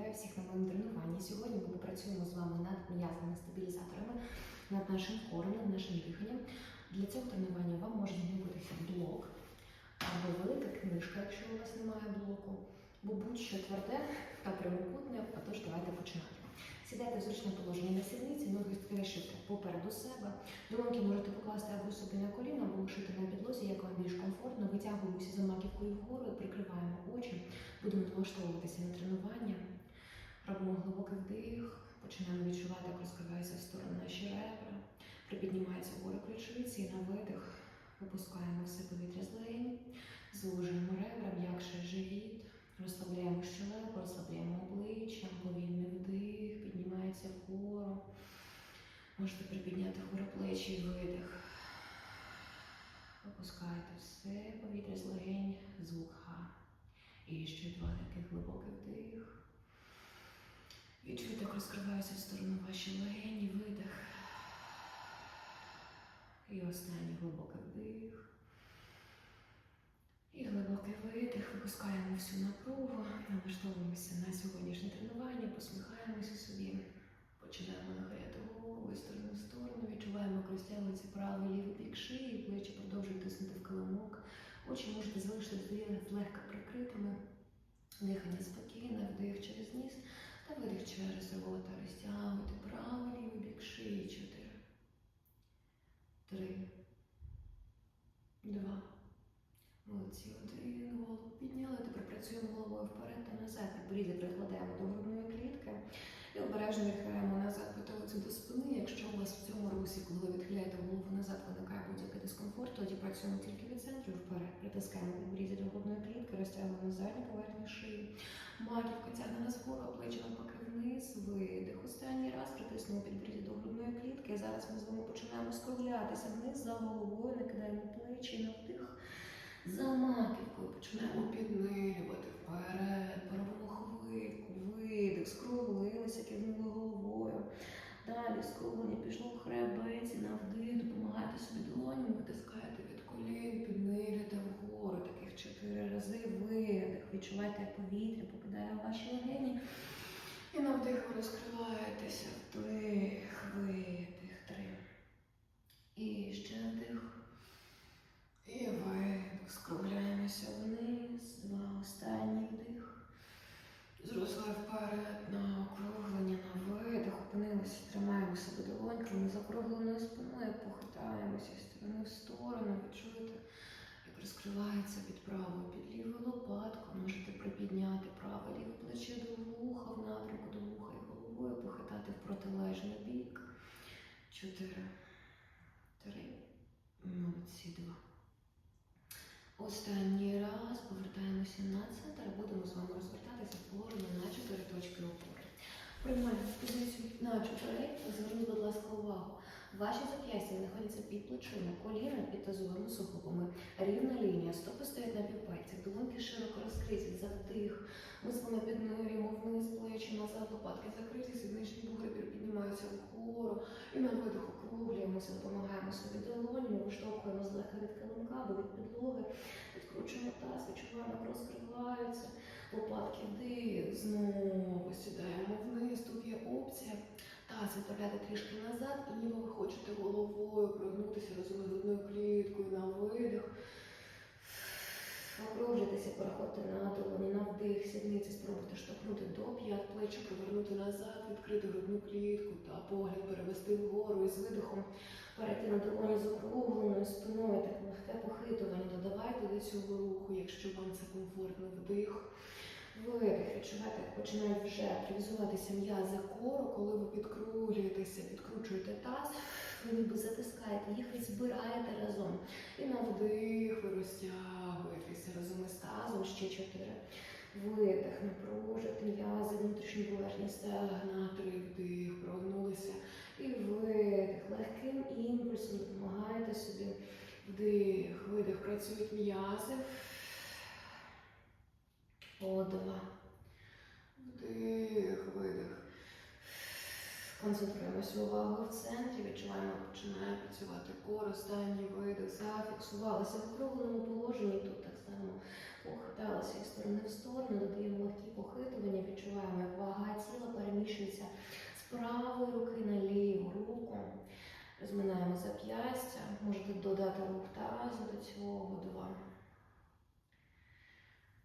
Вітаю всіх на моєму тренуванні. Сьогодні ми попрацюємо з вами над м'язами стабілізаторами, над нашим кором, над нашим диханням. Для цього тренування вам може знадобитися блок або велика книжка, якщо у вас немає блоку, бо будь-що тверде та прямокутне, отож давайте починати. Сідайте в зручне положення на сідниці, ноги скрещуйте попереду себе. Долоньки можете покласти або собі на коліна, або лишити на підлозі, як вам більш комфортно. Витягуємося за маківкою вгору, прикриваємо очі. Будемо налаштовуватися на тренування. Робимо глибокий вдих, починаємо відчувати, як розкриваються в сторону наші ребра. Припіднімається вгору ключиці і на видих випускаємо все повітря з легень, звужуємо ребра, м'якше живіт, розслабляємо щелепу, розслабляємо обличчя, повільний вдих, піднімається вгору. Можете припідняти вгору плечі і видих. Випускаєте все повітря з легень, звук Х. І ще два таких глибоких вдих. Відчуйте, як розкриваються в сторону ваші легені, видих. І останній глибокий вдих. І глибокий видих. Випускаємо всю напругу, налаштовуємося на сьогоднішнє тренування, посміхаємося собі. Починаємо нахиляти голову з сторони в сторону. Відчуваємо, як розтягується правий лівий бік шиї, плечі продовжують тиснути в килимок. Очі можете залишити злегка прикритими. Дихання спокійне, вдих через ніс та видих через рота. Розтягуйте правий лівий бік шиї. Чотири. Три. Два. Молодці. Один. Голову підняли. Тепер працюємо головою вперед та назад. Підборіддя прикладаємо до грудної клітки. І обережно відхиляємо назад потилицю до спини. Якщо у вас в цьому русі, коли ви відхиляєте голову назад, виникає будь-який дискомфорт, тоді працюємо тільки від центру вперед. Притискаємо підборіддя клітки, розтягуємо задню поверхню шиї. Маківка тягне нас вгору, плечі навпаки вниз, видих. Останній раз притиснемо підборіддя до грудної клітки. Зараз ми з вами починаємо скруглятися вниз за головою, накидаємо плечі на вдих. За маківкою починаємо піднирювати вперед, поробимо хвильку, видих, скруглилися, кивнули головою. Далі скруглення пішло в хребець на вдих, допомагайте собі долонями, витискаєте від колін, піднирюєте вгору. Чотири рази видих. Відчувайте, як повітря попадає в ваші легені. І на вдих ви розкриваєтеся. Вдих, видих, три. І ще вдих. І видих. Скругляємося вниз. Два останні вдих. Зросли вперед на округлення, на видих. Опинилися, тримаємо себе долоньками закругленою спиною, похитаємося з сторони в сторону. Відчуєте, розкривається під правою, під лівою лопаткою. Можете припідняти праве ліве плече до вуха, в напрямку до вуха і головою похитати в протилежний бік. Чотири. Три. Молодці, два. Останній раз повертаємося на центр, будемо з вами розвертатися в на чотири точки опори. Приймаємо позицію на чотири. Зверніть, будь ласка, увагу. Ваші зап'ястя знаходяться під плечима, коліна під тазовими суглобами. Рівна лінія, стопи стоять на півпальцях, долоньки широко розкриті, за вдих. Ми з вами піднирюємо вниз плечі, назад, лопатки закриті, сідничні бугри піднімаються вгору. І на видих округлюємося, допомагаємо собі долонями, виштовхуємо злегка від килимка або від підлоги, відкручуємо таз, відчуваємо, як розкриваються. Лопатки вдих, знову сідаємо вниз. Тут є опція. Таз відправляти трішки назад, і ніби ви хочете головою прогнутися разом грудною кліткою на видих. Округлюйтеся, переходьте на долоні, на вдих, сідниці, спробуйте штовхнути до п'ят, плечі повернути назад, відкрити грудну клітку та погляд перевести вгору і з видихом перейти на долоні з округленою спиною, так легке похитування. Додавайте до цього руху, якщо вам це комфортно, вдих. Видих, відчувайте, як починають вже активізуватися м'язи кору, коли ви підкрулюєтеся, підкручуєте таз, ви ніби затискаєте їх збираєте разом. І на вдих ви розтягуєтеся разом із тазом ще чотири. Видих, напружити м'язи, внутрішні поверхні стегна, три вдих, прогнулися. І видих, легким імпульсом допомагаєте собі. Вдих, видих, працюють м'язи. По два. Вдих, видих. Концентруємося увагу в центрі, відчуваємо, починає працювати кор, останній видих, зафіксувалися в округленому положенні. Тут так само похиталися із сторони в сторону, додаємо легкі похитування, відчуваємо, як вага тіла переміщується з правої руки на ліву руку. Розминаємо зап'ястя. Можете додати рух тазу до цього. Два.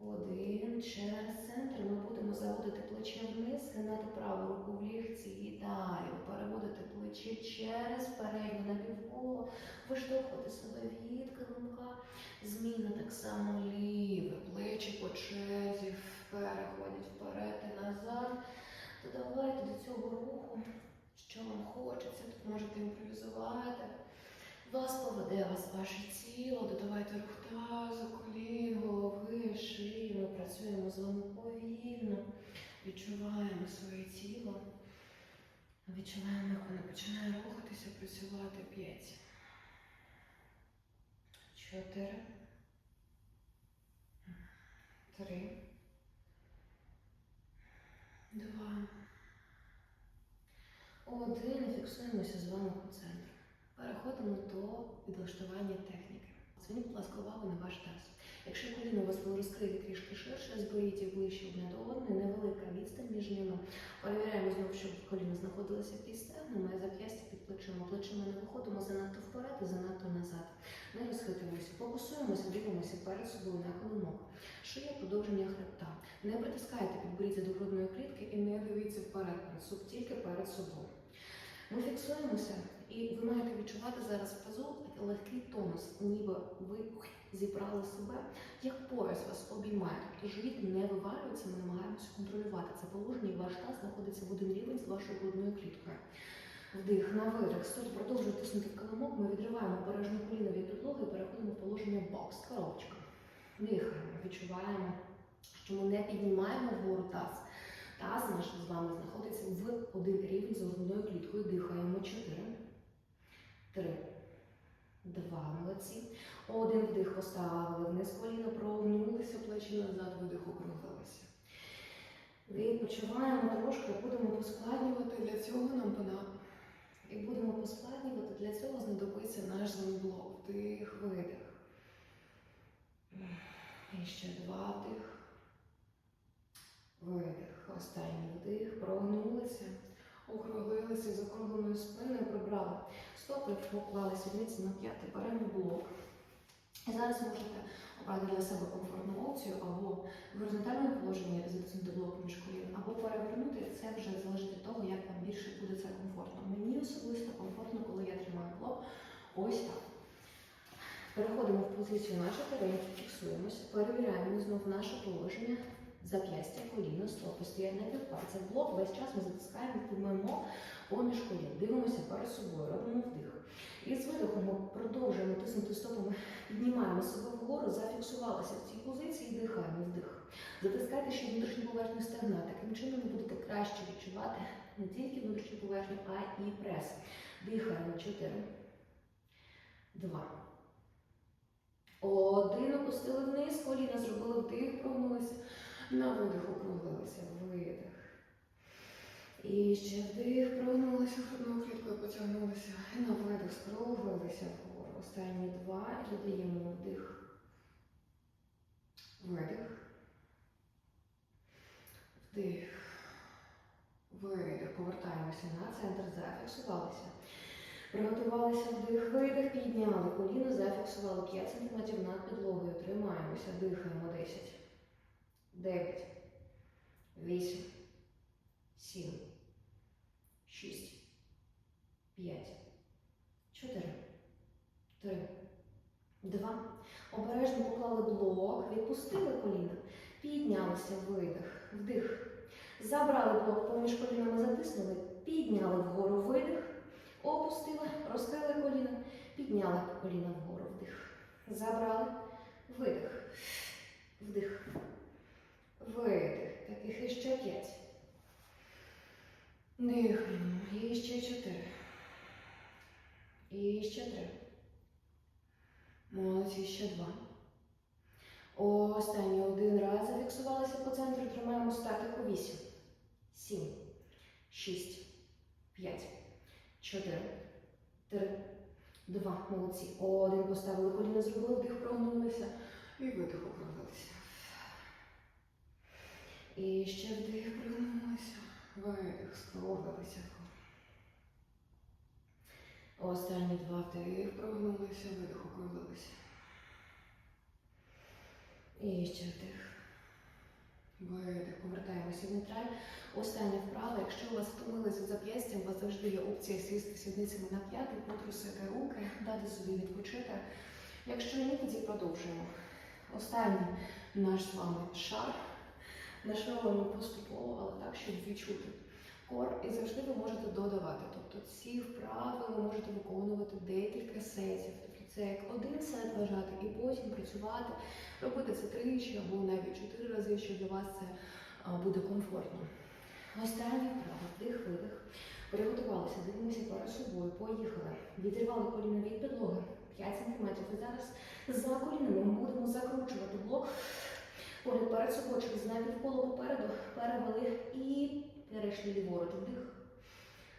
Один. Через центр ми будемо заводити плече вниз, гинати праву руку в лігці далі. Переводити плече через передню напівколо, виштовхувати себе від. Зміна так само ліве. Плечі по черзі переходять вперед і назад. Додавайте до цього руху, що вам хочеться. Тут можете імпровізувати. Вас поведе вас ваше тіло, додавайте рух тазу, колін, голови, шиї. Ми працюємо з вами повільно, відчуваємо своє тіло. Відчуваємо, як воно починає рухатися, працювати п'ять. Чотири. Три. Два. Один. Фіксуємося з вами по центру. Переходимо до підлаштування техніки. Зверніть, будь ласка, увагу на ваш таз. Якщо коліно у вас було розкрите трішки ширше, зберіть їх ближче одне до одної, невелика відстань між ними. Перевіряємо знову, щоб коліно знаходилося під стегнами, зап'ястя під плечима. Плечима не виходимо занадто вперед і занадто назад. Не розхитуємося, фокусуємося, дивимося перед собою на колінок. Шия продовження хребта. Не притискайте підборіддя до грудної клітки і не дивіться вперед, носок тільки перед собою. Ми фіксуємося, і ви маєте відчувати зараз в тазу легкий тонус, ніби ви зібрали себе, як пояс вас обіймає. Тобто живіт не вивалюється, ми намагаємося контролювати це положення, і ваш таз знаходиться в один рівень з вашою грудною кліткою. Вдих на видих. Стоп, продовжує тиснути в килимок. Ми відриваємо обережно коліно від підлоги і переходимо в положення бокс, коробочка. Дихаємо, відчуваємо, що ми не піднімаємо вгору таз. Таз наш з вами знаходиться в один рівень з грудною кліткою. Дихаємо. Чотири. Три. Два. Молодці. Один вдих поставили. Вниз коліна прогнулися, плечі назад, видих округлилися. Відпочиваємо трошки, будемо поскладнювати. Для цього нам пона. І будемо поскладнювати, для цього знадобиться наш зонблок. Вдих, видих. І ще два вдих. Видих. Останній вдих. Прогнулися. Округлилися з округленою спиною, прибрали стопи, поклали сідниці на п'ятий, беремо блок. І зараз можете обрати для себе комфортну опцію або в горизонтальному положенні затиснути блок між колін, або перевернути. Це вже залежить від того, як вам більше буде це комфортно. Мені особисто комфортно, коли я тримаю блок ось так. Переходимо в позицію на чотиринки, фіксуємося, перевіряємо знову наше положення. Зап'ястя, коліно, стопи стоять на півпальця. Блок весь час ми затискаємо, підмемо поміж колін. Дивимося перед собою, робимо вдих. І з видихом ми продовжуємо тиснути стопами, піднімаємо себе вгору, зафіксувалися в цій позиції і дихаємо вдих. Затискайте ще внутрішню поверхню стегна. Таким чином ви будете краще відчувати не тільки внутрішню поверхню, а і прес. Дихаємо. Чотири. Два. Один. Опустили вниз, коліна зробили вдих, прогнулися. На видих округлилися. Видих. І ще вдих, прогнулися грудною кліткою, потягнулися. І на видих скруглилися вгору. Останні два. І додаємо вдих. Видих. Вдих. Видих. Повертаємося на центр. Зафіксувалися. Приготувалися вдих, видих, підняли коліно, зафіксували 5 см над підлогою. Тримаємося, дихаємо 10, 9, 8, 7, 6, 5, 4, 3, 2. Обережно поклали блок, відпустили коліна, піднялися, видих, вдих. Забрали блок поміж колінами, затиснули, підняли вгору видих. Опустили, розкрили коліна, підняли коліна вгору, вдих. Забрали, видих, вдих, видих. Таких іще п'ять. Дихаємо. І ще чотири. І ще три. Молодці, ще два. Останній один раз зафіксувалися по центру. Тримаємо статику. Вісім. Сім. Шість. П'ять. Чотири, три, два. Молодці. Один поставили коліна, зробили вдих, прогнулися. І видих округлилися. І ще вдих, прогнулися. Видих, скруглилися. Останні два вдих, прогнулися, видих, округлилися. І ще вдих. Видих, повертаємося в нейтраль. Остання вправа. Якщо у вас втомилися зап'ястя, у вас завжди є опція сісти сідницями на п'яти, потрусити руки, дати собі відпочити. Якщо ні, тоді продовжуємо. Останній наш з вами шар. Нашаруємо поступово, але так, щоб відчути кор. І завжди ви можете додавати. Тобто ці вправи ви можете виконувати декілька сетів. Тобто це як один сет вважати і потім працювати, робити це тричі або навіть чотири рази, що для вас це буде комфортно. Останній вправа, вдих, видих. Приготувалися, дивимося перед собою, поїхали. Відірвали коліна від підлоги 5 см. І зараз за колінами ми будемо закручувати блок. Погляд перед собою через навпіл попереду, перевели і перейшли ліворуч. Вдих.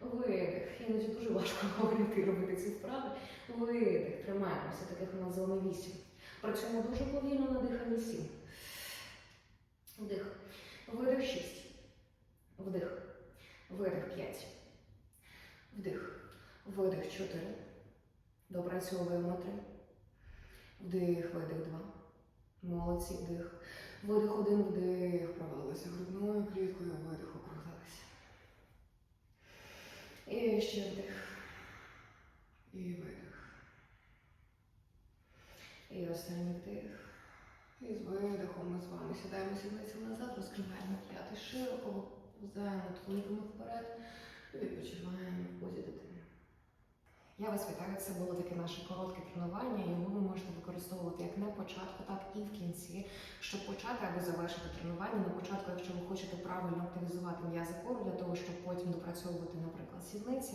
Видих. Іноді дуже важко говорити робити ці вправи. Видих. Тримаємося, таких у нас зони 8. Працюємо дуже повільно на диханні 7. Вдих. Видих 6. Вдих. Видих 5. Вдих. Видих 4. Допрацьовуємо 3. Вдих, видих 2. Молодці, вдих. Видих один, вдих, провалилися грудною кліткою, видих, округлилися. І ще вдих. І видих. І останній вдих. І з видихом ми з вами сідаємо сідниці назад, розкриваємо п'яти широко, повзаємо тонкими вперед і відпочиваємо в позі дитини. Я вас вітаю. Це було таке наше коротке тренування. Його ви можете використовувати як на початку, так і в кінці, щоб почати або завершити тренування. На початку, якщо ви хочете правильно активізувати м'язи кору, для того, щоб потім допрацьовувати, наприклад, сідниці.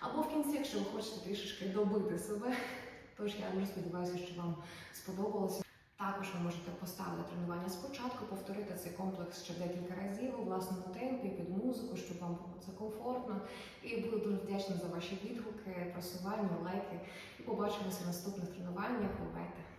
Або в кінці, якщо ви хочете трішечки добити себе. Тож я дуже сподіваюся, що вам сподобалося. Також ви можете поставити тренування спочатку, повторити цей комплекс ще декілька разів у власному темпі під музику, щоб вам було це комфортно. І буду дуже вдячна за ваші відгуки, просування, лайки. І побачимося в наступних тренуваннях. Бувайте!